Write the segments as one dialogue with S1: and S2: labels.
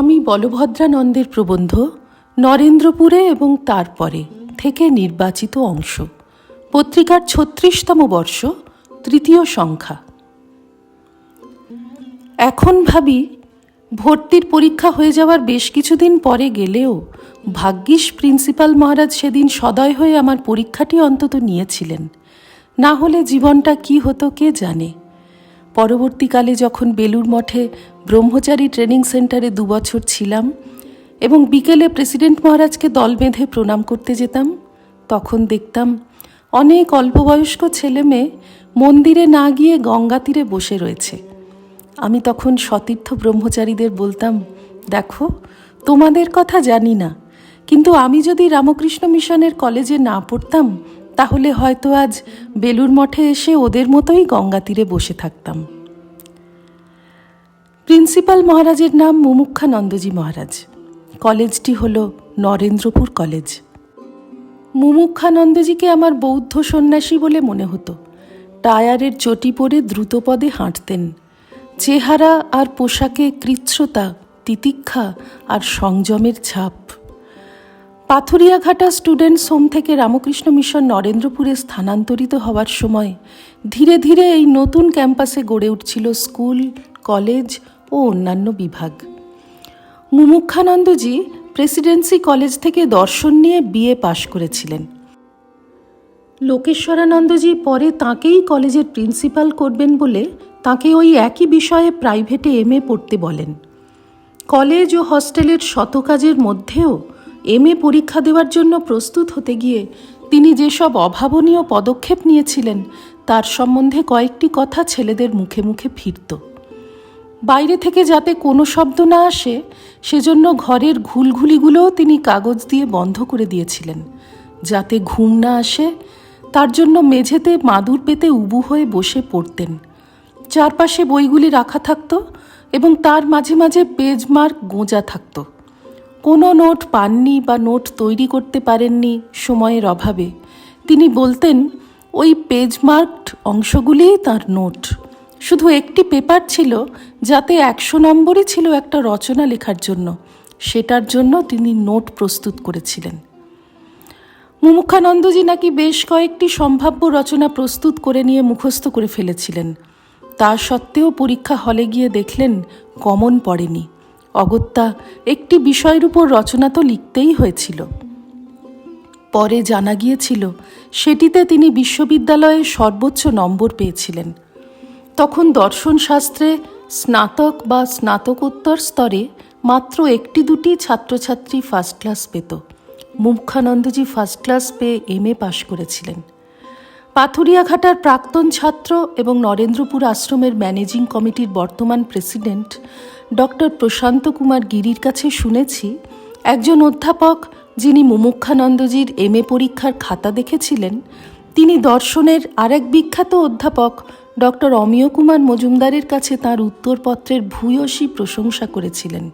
S1: বলভদ্রানন্দের প্রবন্ধ নরেন্দ্রপুরে এবং তারপরে থেকে নির্বাচিত অংশ। পত্রিকার ছত্রিশতম বর্ষ, তৃতীয় সংখ্যা। এখন ভাবি, ভর্তির পরীক্ষা হয়ে যাওয়ার বেশ কিছুদিন পরে গেলেও ভাগ্যিস প্রিন্সিপাল মহারাজ সেদিন সদয় হয়ে আমার পরীক্ষাটি অন্তত নিয়েছিলেন। না হলে জীবনটা কি হতো কে জানে? পরবর্তীকালে যখন বেলুর মঠে ব্রহ্মচারী ট্রেনিং সেন্টারে দুবছর ছিলাম এবং বিকেলে প্রেসিডেন্ট মহারাজকে দল বেঁধে প্রণাম করতে যেতাম, তখন দেখতাম অনেক অল্পবয়স্ক ছেলে মেয়ে মন্দিরে না গিয়ে গঙ্গা তীরে বসে রয়েছে। আমি তখন সতীর্থ ব্রহ্মচারীদের বলতাম, দেখো, তোমাদের কথা জানি না, কিন্তু আমি যদি রামকৃষ্ণ মিশনের কলেজে না পড়তাম তাহলে হয়তো আজ বেলুর মঠে এসে ওদের মতোই গঙ্গা তীরে বসে থাকতাম। প্রিন্সিপাল মহারাজের নাম মুমুক্ষানন্দজি মহারাজ। কলেজটি হল নরেন্দ্রপুর কলেজ। মুমুক্ষানন্দজিকে আমার বৌদ্ধ সন্ন্যাসী বলে মনে হতো। টায়ারের চটি পরে দ্রুতপদে হাঁটতেন। চেহারা আর পোশাকে কৃচ্ছতা, তিতিক্ষা আর সংযমের ছাপ। পাথুরিয়াঘাটা স্টুডেন্টস হোম থেকে রামকৃষ্ণ মিশন নরেন্দ্রপুরে স্থানান্তরিত হওয়ার সময় ধীরে ধীরে এই নতুন ক্যাম্পাসে গড়ে উঠছিল স্কুল, কলেজ ও অন্যান্য বিভাগ। মুমুক্ষানন্দজি প্রেসিডেন্সি কলেজ থেকে দর্শন নিয়ে বিএ পাশ করেছিলেন। লোকেশ্বরানন্দজি পরে তাঁকেই কলেজের প্রিন্সিপাল করবেন বলে তাকে ওই একই বিষয়ে প্রাইভেটে এম পড়তে বলেন। কলেজ ও হস্টেলের শত কাজের মধ্যেও এম এ পরীক্ষা দেওয়ার জন্য প্রস্তুত হতে গিয়ে তিনি যেসব অভাবনীয় পদক্ষেপ নিয়েছিলেন, তার সম্বন্ধে কয়েকটি কথা ছেলেদের মুখে মুখে ফিরত। বাইরে থেকে যাতে কোনো শব্দ না আসে, সেজন্য ঘরের ঘুলঘুলিগুলোও তিনি কাগজ দিয়ে বন্ধ করে দিয়েছিলেন। যাতে ঘুম না আসে, তার জন্য মেঝেতে মাদুর পেতে উবু হয়ে বসে পড়তেন। চারপাশে বইগুলি রাখা থাকতো এবং তার মাঝে মাঝে পেজমার্ক গোঁজা থাকতো। কোনো নোট পাননি বা নোট তৈরি করতে পারেননি সময়ের অভাবে। তিনি বলতেন, ওই পেজ মার্কড অংশগুলিই তার নোট। শুধু একটি পেপার ছিল, যাতে একশো নম্বরই ছিল একটা রচনা লেখার জন্য। সেটার জন্য তিনি নোট প্রস্তুত করেছিলেন। মুমুক্ষানন্দজি নাকি বেশ কয়েকটি সম্ভাব্য রচনা প্রস্তুত করে নিয়ে মুখস্থ করে ফেলেছিলেন। তা সত্ত্বেও পরীক্ষা হলে গিয়ে দেখলেন কমন পড়েনি। অগত্যা একটি বিষয়ের উপর রচনা তো লিখতেই হয়েছিল। পরে জানা গিয়েছিল, সেটিতে তিনি বিশ্ববিদ্যালয়ে সর্বোচ্চ নম্বর পেয়েছিলেন। তখন দর্শনশাস্ত্রে স্নাতক বা স্নাতকোত্তর স্তরে মাত্র একটি দুটি ছাত্রছাত্রী ফার্স্ট ক্লাস পেত। মুখানন্দজি ফার্স্ট ক্লাস পেয়ে এম এ পাশ করেছিলেন। পাথুরিয়াঘাটার প্রাক্তন ছাত্র এবং নরেন্দ্রপুর আশ্রমের ম্যানেজিং কমিটির বর্তমান প্রেসিডেন্ট ডক্টর প্রশান্ত কুমার গিরির কাছে শুনেছি, একজন অধ্যাপক যিনি মুমুক্ষানন্দজির এম এ পরীক্ষার খাতা দেখেছিলেন, তিনি দর্শনের আরেক বিখ্যাত অধ্যাপক ডক্টর অমিয় কুমার মজুমদারের কাছে তার উত্তরপত্রের ভূয়সী প্রশংসা করেছিলেন।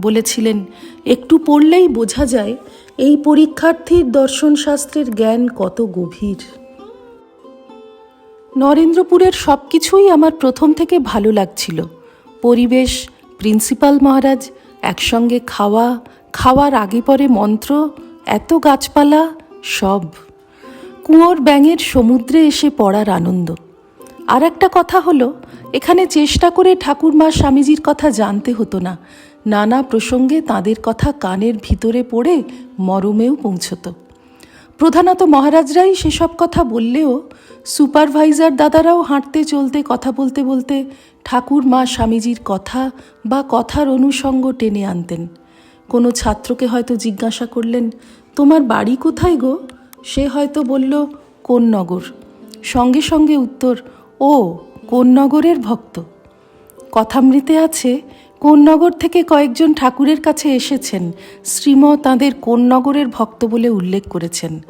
S1: বলেছিলেন, একটু পড়লেই বোঝা যায়, এই পরীক্ষার্থীর দর্শনশাস্ত্রের জ্ঞান কত গভীর। নরেন্দ্রপুরের সব কিছুই আমার প্রথম থেকে ভালো লাগছিল। পরিবেশ, প্রিন্সিপাল মহারাজ, একসঙ্গে খাওয়া, খাওয়ার আগে পরে মন্ত্র, এত গাছপালা, সব। কুঁয়োর ব্যাঙের সমুদ্রে এসে পড়ার আনন্দ। আর একটা কথা হলো, এখানে চেষ্টা করে ঠাকুরমা স্বামীজির কথা জানতে হতো না। নানা প্রসঙ্গে তাদের কথা কানের ভিতরে পড়ে মরমেও পৌঁছত। প্রধানত মহারাজরাই সেসব কথা বললেও সুপারভাইজার দাদারাও হাঁটতে চলতে কথা বলতে বলতে ঠাকুর মা স্বামীজির কথা বা কথার অনুষঙ্গ টেনে আনতেন। কোনো ছাত্রকে হয়তো জিজ্ঞাসা করলেন, তোমার বাড়ি কোথায় গো? সে হয়তো বলল কোন নগর সঙ্গে সঙ্গে উত্তর, ও কোন নগরের ভক্ত। কথামৃতে আছে কোন নগর থেকে কয়েকজন ঠাকুরের কাছে এসেছেন। শ্রীম তাঁদের কোন নগরের ভক্ত বলে উল্লেখ করেছেন।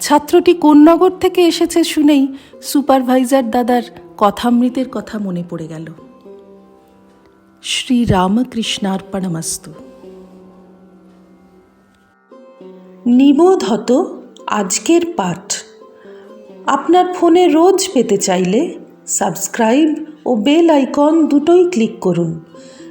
S1: ছাত্রটি কোন নগর থেকে এসেছে শুনেই সুপারভাইজার দাদার কথামৃতের কথা মনে পড়ে গেল। শ্রী রামকৃষ্ণার্পণমস্তু নিবোধ হত আজকের পাঠ। আপনার ফোনে রোজ পেতে চাইলে সাবস্ক্রাইব ও বেল আইকন দুটোই ক্লিক করুন।